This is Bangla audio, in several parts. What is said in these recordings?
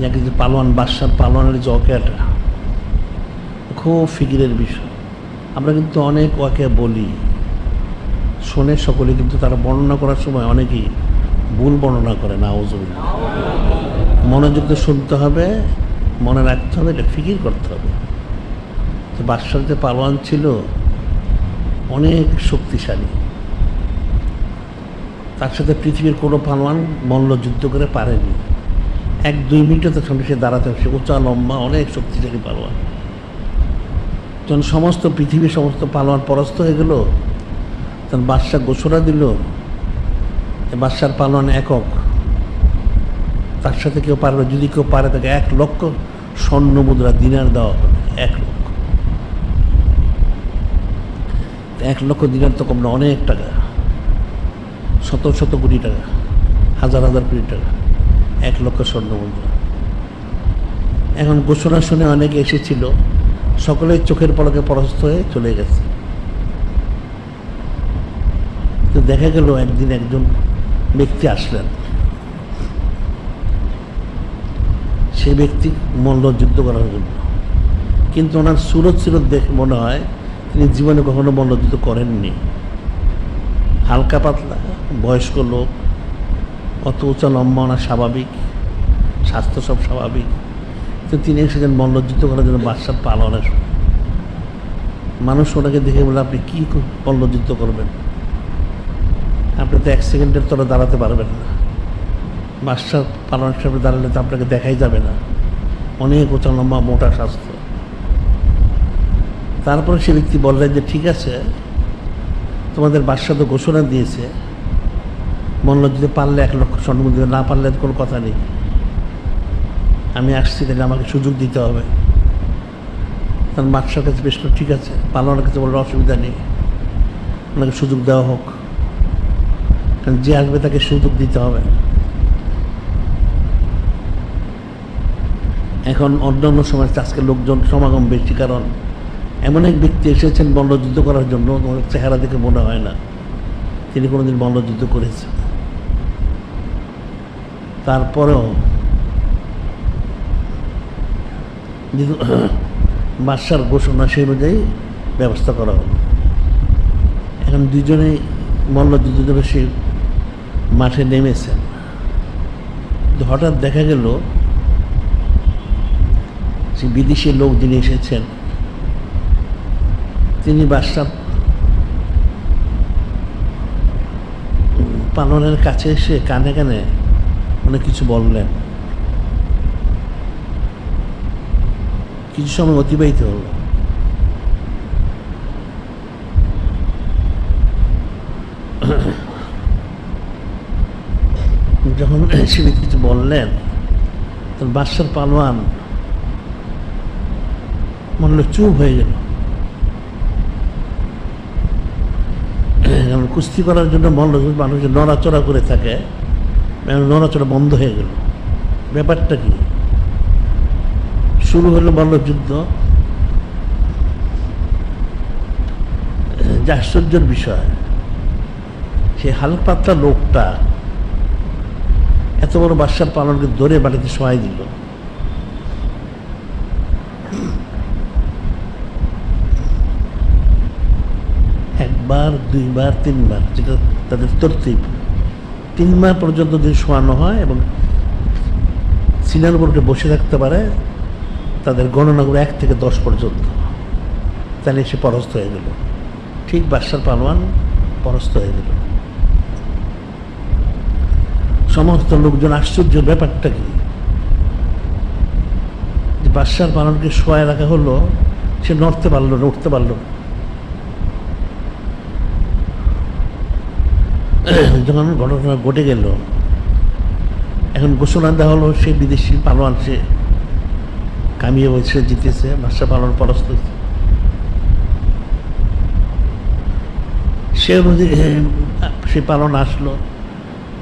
যাকে যে পালোয়ান বাদশার পালোয়ানের যে অকেয়াটা, খুব ফিকিরের বিষয়। আমরা কিন্তু অনেক ওয়াকে বলি। শোনে সকলে কিন্তু তারা বর্ণনা করার সময় অনেকেই ভুল বর্ণনা করে না ওজুবিল্লা মনোযোগ শুনতে হবে, মনে রাখতে হবে, এটা ফিকির করতে হবে। তো বাদশার যে পালোয়ান ছিল, অনেক শক্তিশালী। তার সাথে পৃথিবীর কোনো পালোয়ান মল্লযুদ্ধ করে পারেনি। এক দুই মিনিটে তো সঙ্গে সে দাঁড়াতে হবে। সে উঁচা লম্বা, অনেক শক্তিশালী পালোয়ান। যখন সমস্ত পৃথিবীর সমস্ত পালোয়ান পরাস্ত হয়ে গেল, তখন বাদশাহ ঘোষণা দিল বাদশার পালোয়ান একক। তার সাথে কেউ পারবে, যদি কেউ পারে তাকে এক লক্ষ স্বর্ণ মুদ্রা, দিনার দেওয়া হবে। এক লক্ষ। এক লক্ষ দিনার তো কম না অনেক টাকা। শত শত কোটি টাকা। হাজার হাজার কোটি টাকা। এক লক্ষ স্বর্ণ মুদ্রা এখন ঘোষণা শুনে অনেকে এসেছিল সকলের চোখের পলকে পরাস্ত হয়ে চলে গেছে। তো দেখা গেল একদিন একজন ব্যক্তি আসলেন। সে ব্যক্তি মল্লযুদ্ধ করার জন্য। কিন্তু ওনার সুরত সুরত দেখে মনে হয় তিনি জীবনে কখনো মল্লযুদ্ধ করেননি। হালকা পাতলা, বয়স্ক লোক অত উঁচা, লম্বা ওনার স্বাভাবিক। স্বাস্থ্য সব স্বাভাবিক। তো তিনি এসেছেন মল্লযুদ্ধ করার জন্য বাদশার পালনের। মানুষ ওনাকে দেখে বলে, আপনি কী মল্লযুদ্ধ করবেন? আপনি তো এক সেকেন্ডের তলে দাঁড়াতে পারবেন না। বাদশার পালন হিসাবে দাঁড়ালে তো আপনাকে দেখাই যাবে না। অনেক উঁচা, লম্বা, মোটা স্বাস্থ্য। তারপরে সে ব্যক্তি বললেন যে, ঠিক আছে, তোমাদের বাদশাহ তো ঘোষণা দিয়েছে মল্ল যদি পারলে এক লক্ষ স্বর্ণ দিবে না পারলে কোনো কথা নেই। আমি আসছি, তাহলে আমাকে সুযোগ দিতে হবে। তার বাদশার কাছে বেশ ঠিক আছে, পালনের কাছে বলল অসুবিধা নেই। ওনাকে সুযোগ দেওয়া হোক। কারণ যে আসবে তাকে সুযোগ দিতে হবে। এখন অন্য অন্য সময় আজকে লোকজন সমাগম বেশি, কারণ এমন এক ব্যক্তি এসেছেন মল্লযুদ্ধ করার জন্য ওর চেহারা দেখে মনে হয় না। তিনি কোনোদিন মল্লযুদ্ধ করেছেন। তারপরেও বাদশার ঘোষণা সেই অনুযায়ী ব্যবস্থা করা হলো। এখন দুজনেই মল্লযুদ্ধ দেবে সেই মাঠে নেমেছেন। হঠাৎ দেখা গেল সে বিদেশি লোক যিনি এসেছেন, তিনি বাদশাহ পালনের কাছে এসে কানে কানে অনেক কিছু বললেন। কিছু সময় অতিবাহিত হলো। যখন সে কিছু বললেন তখন বাদশার পালোয়ান মনে চুপ হয়ে গেল। কুস্তি করার জন্য মল্ল মানুষ নড়াচড়া করে থাকে। নড়াচড়া বন্ধ হয়ে গেল। ব্যাপারটা কি? শুরু হলো মল্লযুদ্ধ যে আশ্চর্যের বিষয়, সে হাল পাতলা লোকটা এত বড় বাদশার পালনকে ধরে বাড়িতে সহায় দিল। একবার, দুইবার, তিনবার, যেটা তাদের তরতিব। তিনবার পর্যন্ত যদি শোয়ানো হয় এবং সিনার উপর বসে থাকতে পারে, তাদের গণনাগুলো এক থেকে দশ পর্যন্ত। তাহলে সে পরস্ত হয়ে গেল। ঠিক বাদশার পালোয়ান পরাস্ত হয়ে গেল। সমস্ত লোকজন আশ্চর্য ব্যাপারটা কি? যে বাদশার পালনকে শোয়ায় রাখা হলো, সে নড়তে পারল না, উঠতে পারল না। যখন ঘটনা ঘটে গেল। এখন ঘোষণা দেওয়া হলো, সে বিদেশি পালোয়ান, সে কামিয়ে বলছে জিতেছে বাদশা পালন পরাস্ত। সে সে পালন আসলো,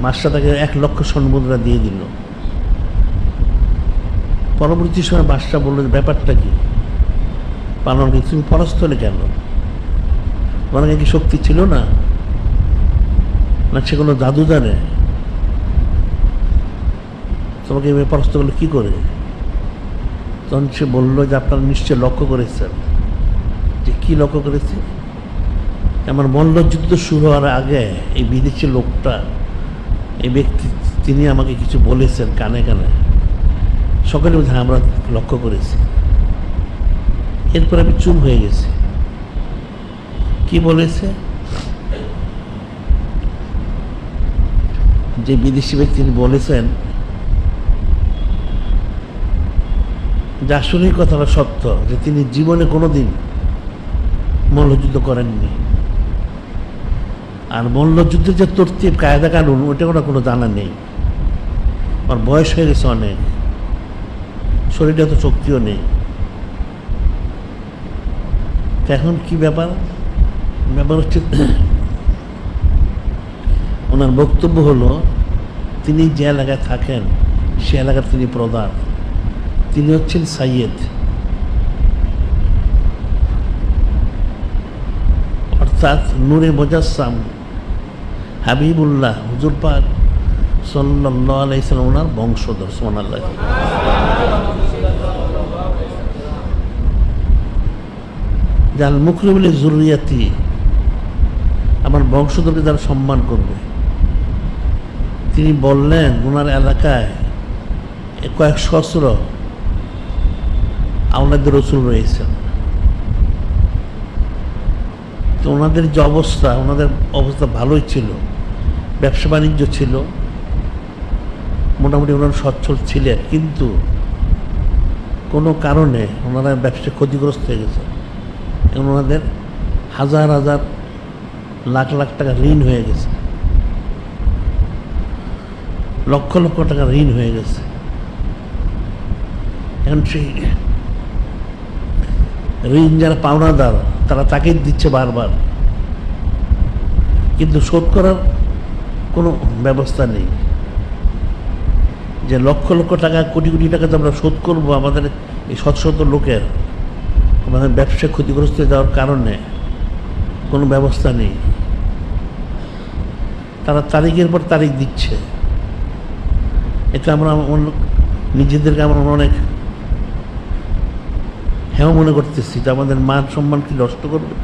মাসটা তাকে এক লক্ষ স্বর্ণ মুদ্রা দিয়ে দিল। পরবর্তী সময় বাদশাহ বলল, ব্যাপারটা কি? পালন কি তুমি পরাস্ত হলে কেন? কাছে কি শক্তি ছিল না? সে কোনো জাদু জানে? তোমাকে এভাবে পরাস্ত করলে কী করে? তখন সে বলল যে আপনারা নিশ্চয় লক্ষ্য করেছেন। যে কি লক্ষ্য করেছে? আমার মল্লযুদ্ধ শুরু হওয়ার আগে এই বিদেশি লোকটা এই ব্যক্তি তিনি আমাকে কিছু বলেছেন কানে কানে। সকলে "হ্যাঁ, আমরা লক্ষ্য করেছি। এরপর আমি চুপ হয়ে গেছি। কি বলেছে? যে বিদেশি ব্যক্তি তিনি বলেছেন, যে আসলে কথাটা সত্য, যে তিনি জীবনে কোনোদিন মল্লযুদ্ধ করেননি। আর মল্লযুদ্ধের যে তরতিব কায়দা কানুন, ওটা ওটা কোনো জানা নেই। আর বয়স হয়ে গেছে অনেক। শরীরে তো শক্তিও নেই। এখন কি ব্যাপার? ব্যাপার হচ্ছে ওনার বক্তব্য হলো, তিনি যে এলাকায় থাকেন, সে এলাকার তিনি প্রধান। তিনি হচ্ছেন সাইয়েদ। অর্থাৎ নূরে মোজাসাম হাবিবুল্লাহ হুজুর পাক সাল্লাহ ওনার বংশধর সোনাল্লাহ যার মুখরবুল জরুরিয়াতি আমার বংশধরকে যারা সম্মান করবে। তিনি বললেন, ওনার এলাকায় কয়েক সহস্র আমাদের রসুল রয়েছেন। তো ওনাদের যে অবস্থা, ওনাদের অবস্থা ভালোই ছিল, ব্যবসা বাণিজ্য ছিল, মোটামুটি ওনারা সচ্ছল ছিলেন। কিন্তু কোনো কারণে ওনারা ব্যবসা ক্ষতিগ্রস্ত হয়ে গেছে। এবং ওনাদের হাজার হাজার, লাখ লাখ টাকা ঋণ হয়ে গেছে। লক্ষ লক্ষ টাকা ঋণ হয়ে গেছে। এখন সেই ঋণ যারা পাওনাদার, তারা তাকে দিচ্ছে বারবার। কিন্তু শোধ করার কোনো ব্যবস্থা নেই। যে লক্ষ লক্ষ টাকা, কোটি কোটি টাকা তো আমরা শোধ করব আমাদের এই শত শত লোকের, আমাদের ব্যবসা ক্ষতিগ্রস্ত যাওয়ার কারণে কোনো ব্যবস্থা নেই। তারা তারিখের পর তারিখ দিচ্ছে। এটা আমরা নিজেদেরকে আমরা অনেক হ্যাঁ মনে করতেছি যে আমাদের মান সম্মান কি নষ্ট করবে?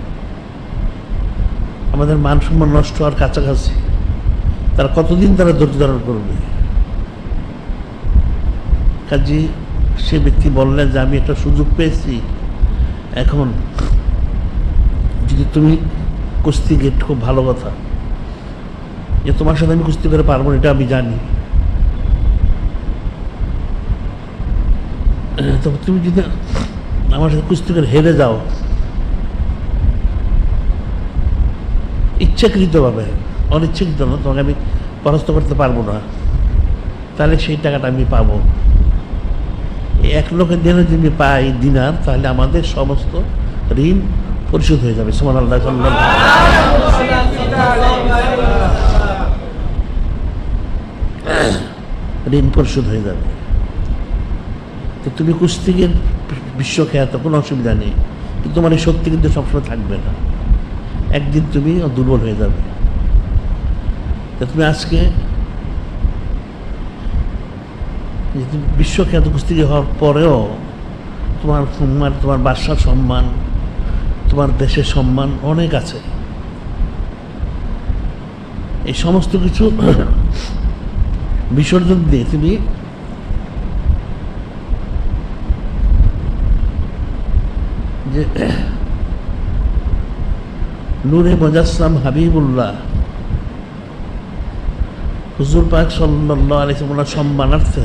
আমাদের মান সম্মান নষ্ট হওয়ার কাছাকাছি তারা কতদিন তারা ধৈর্য ধারণ করবে? কাজী, সে ব্যক্তি বললেন যে, আমি একটা সুযোগ পেয়েছি। এখন যদি তুমি কুস্তি গেট খুব ভালো কথা। যে তোমার সাথে আমি কুস্তি করে পারব এটা আমি জানি। তবে তুমি যদি আমার সাথে কুস্তি করে হেরে যাও, ইচ্ছাকৃতভাবে অনিচ্ছাকৃত না, তোমাকে আমি পরাস্ত করতে পারব না, তাহলে সেই টাকাটা আমি পাবো। এক লোকের দিনে যদি পাই দিনার, তাহলে আমাদের সমস্ত ঋণ পরিশোধ হয়ে যাবে। সুমান আল্লাহ ঋণ পরিশোধ হয়ে যাবে। তো তুমি কুস্তিকে বিশ্বখ্যাত কোনো অসুবিধা নেই। কিন্তু তোমার এই শক্তি কিন্তু সবসময় থাকবে না। একদিন তুমি দুর্বল হয়ে যাবে। তা তুমি আজকে বিশ্বখ্যাত কুস্তিকে হওয়ার পরেও তোমার সম্মান তোমার বাসার সম্মান, তোমার দেশের সম্মান অনেক আছে। এই সমস্ত কিছু বিসর্জন দিয়ে তুমি যে নূরে মজাসলাম হাবিবুল্লাহ, হুজুর পাক সাল্লাহ সম্মানার্থে,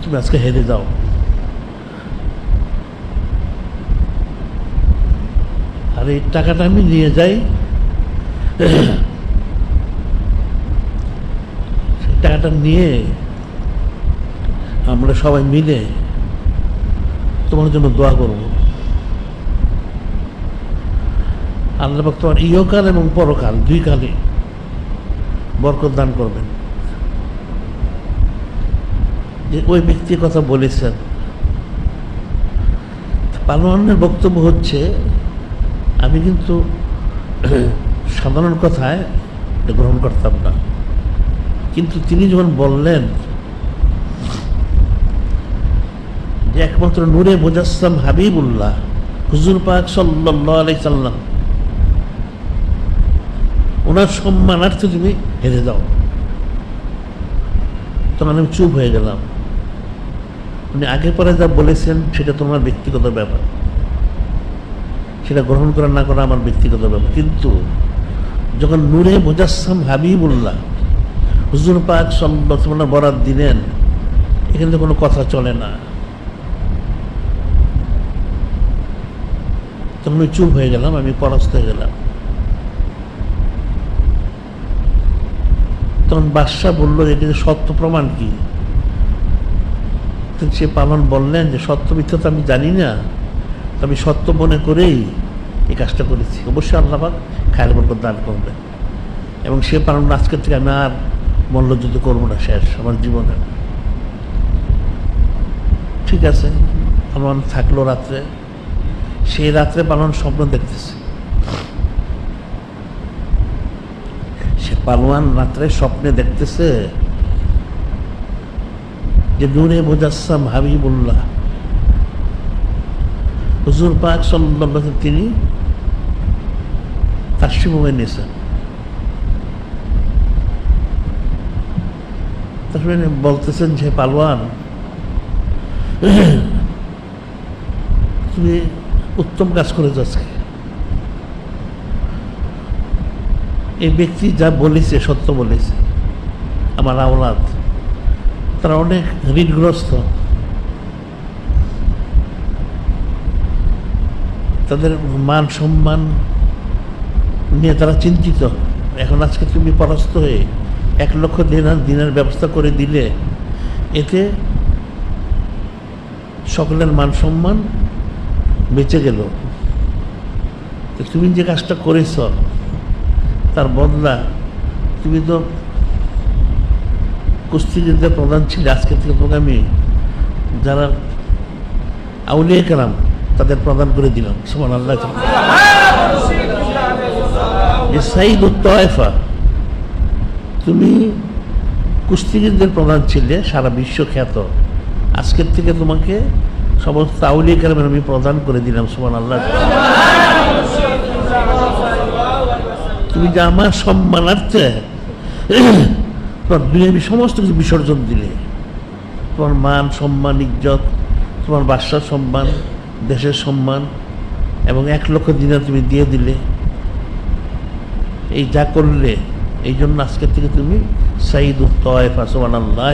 তুমি আজকে হেরে যাও। আর এই টাকাটা আমি নিয়ে যাই। টাকাটা নিয়ে আমরা সবাই মিলে তোমার জন্য দোয়া করব। আল্লাহ পাক তোমার এবং পরকাল দুই কালে বরকত দান করবেন। যে ওই ব্যক্তির কথা বলেছেন। পালোয়ানের বক্তব্য হচ্ছে, আমি কিন্তু সাধারণ কথায় গ্রহণ করতাম না। কিন্তু তিনি যখন বললেন যে একমাত্র নূরে মুজাসসাম হাবিবুল্লাহ, হুজুর পাক আলাইহি সাল্লাম। ওনার সম্মানার্থে তুমি হেরে দাও তখন আমি চুপ হয়ে গেলাম। উনি আগে পরে যা বলেছেন, সেটা তোমার ব্যক্তিগত ব্যাপার। সেটা গ্রহণ করা না করা আমার ব্যক্তিগত ব্যাপার। কিন্তু যখন নূরে মুজাসসাম হাবিবুল্লাহ, হুজুর পাক সম্বর্তমানে বরাত দিলেন, এখানে তো কোনো কথা চলে না। তখন চুপ হয়ে গেলাম, আমি পরাস্ত হয়ে গেলাম। তখন বাদশাহ বলল এটা সত্য প্রমাণ কি? সে পালন বললেন যে, সত্য মিথ্যা তো আমি জানি না আমি সত্য মনে করেই এই কাজটা করেছি। অবশ্যই আল্লাহাক খায়ের বরকত দান করবেন। এবং সে পালন আজকের থেকে আমি আর মল্লযুদ্ধ করব না শেষ, আমার জীবনে। ঠিক আছে, আমার থাকল রাত্রে। সেই রাত্রে পালন স্বপ্ন দেখতেছে। সে পালোয়ান রাত্রে স্বপ্নে দেখতেছে যে নূরে মুজাসসাম হাবিবুল্লাহ। হুজুর পাক সাল্লাল্লাহু তিনি তার শিবমে নিয়েছেন তারপরে বলতেছেন যে পালোয়ান তুমি উত্তম কাজ করেছ আজকে এই ব্যক্তি যা বলেছে, সত্য বলেছে, আমার আওলাদ, তারা অনেক ঋণগ্রস্ত। তাদের মান সম্মান নিয়ে তারা চিন্তিত। এখন আজকে তুমি পরাস্ত হয়ে এক লক্ষ দিনার দিনের ব্যবস্থা করে দিলে, এতে সকলের মান সম্মান বেঁচে গেল। তুমি যে কাজটা করেছ, তার বদলা তুমি তো কুস্তিগীরদের প্রধান ছিলে আজকে থেকে আমি যারা আউলিয়া কেরাম, তাদের প্রদান করে দিলাম। সমান আল্লাহ সাইদ তয়ফা, তুমি কুস্তিগীরদের প্রধান ছিলে, সারা বিশ্ব খ্যাত। আজকের থেকে তোমাকে সমস্ত আউলিয়া আমি প্রদান করে দিলাম সমান আল্লাহ তুমি যে আমার সম্মানার্থে তোমার দুনিয়াবি সমস্ত কিছু বিসর্জন দিলে। তোমার মান সম্মান, ইজ্জত, তোমার বাসার সম্মান, দেশের সম্মান এবং এক লক্ষ দিনার তুমি দিয়ে দিলে। এই যা করলে, এই জন্য আজকের থেকে তুমি সাইদ তয়ফা সোমান আল্লাহ